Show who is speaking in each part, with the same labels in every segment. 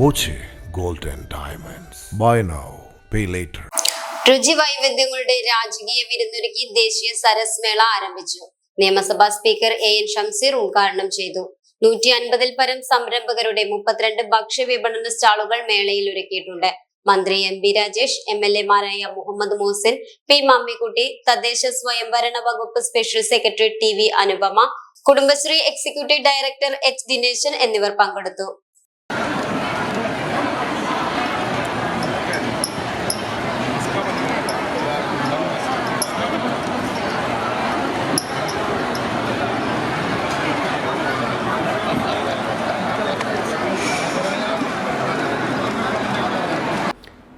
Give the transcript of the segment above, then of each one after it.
Speaker 1: Boche gold and diamonds. Buy now pay later
Speaker 2: രുചി വൈവിധ്യങ്ങളുടെ രാജകീയ വിരുന്നൊരുക്കി ദേശീയ സരസ് മേള ആരംഭിച്ചു. നിയമസഭാ സ്പീക്കർ എ എൻ ഷംസീർ ഉദ്ഘാടനം ചെയ്തു. നൂറ്റി അൻപതിൽ പരം സംരംഭകരുടെ മുപ്പത്തിരണ്ട് ഭക്ഷ്യ വിപണന സ്റ്റാളുകൾ മേളയിൽ ഒരുക്കിയിട്ടുണ്ട്. മന്ത്രി M B Rajesh M L എമാരായ Muhammad Mohsin P Mammikutty തദ്ദേശ സ്വയംഭരണ വകുപ്പ് special secretary T V Anupama Kudumbashree executive director H Dineshan എന്നിവർ പങ്കെടുത്തു.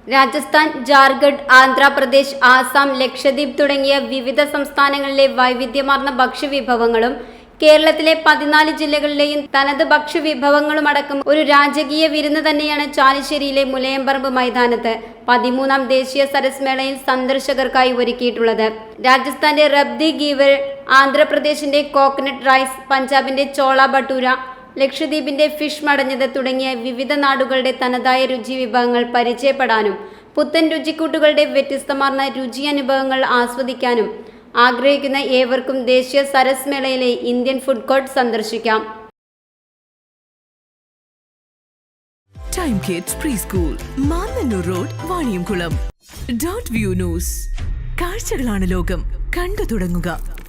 Speaker 2: രാജസ്ഥാൻ ജാർഖണ്ഡ് ആന്ധ്രാപ്രദേശ് ആസാം ലക്ഷദ്വീപ് തുടങ്ങിയ വിവിധ സംസ്ഥാനങ്ങളിലെ വൈവിധ്യമാർന്ന ഭക്ഷ്യവിഭവങ്ങളും കേരളത്തിലെ പതിനാല് ജില്ലകളിലെയും തനത് ഭക്ഷ്യവിഭവങ്ങളും അടക്കം ഒരു രാജകീയ വിരുന്ന് തന്നെയാണ് ചാലിശ്ശേരിയിലെ മുലയമ്പറമ്പ് മൈതാനത്ത് പതിമൂന്നാം ദേശീയ സരസ് മേളയിൽ സന്ദർശകർക്കായി ഒരുക്കിയിട്ടുള്ളത്. രാജസ്ഥാന്റെ റബ്ദി ഗീവർ ആന്ധ്രാപ്രദേശിന്റെ കോക്കനട്ട് റൈസ് പഞ്ചാബിന്റെ ചോള ഭട്ടൂര ലക്ഷദ്വീപിന്റെ ഫിഷ് മടഞ്ഞത് തുടങ്ങിയ വിവിധ നാടുകളുടെ തനതായ രുചി വിഭവങ്ങൾ പരിചയപ്പെടാനും പുത്തൻ രുചിക്കൂട്ടുകളുടെ വ്യത്യസ്തമാർന്ന രുചി അനുഭവങ്ങൾ ആസ്വദിക്കാനും ആഗ്രഹിക്കുന്ന ഏവർക്കും ദേശീയ സരസ് മേളയിലെ ഇന്ത്യൻ ഫുഡ് കോർട്ട് സന്ദർശിക്കാം.
Speaker 3: Time Kids pre school road Vaniyamkulam dot view news കാഴ്ചകളാണ് ലോകം. കണ്ടു തുടങ്ങുക.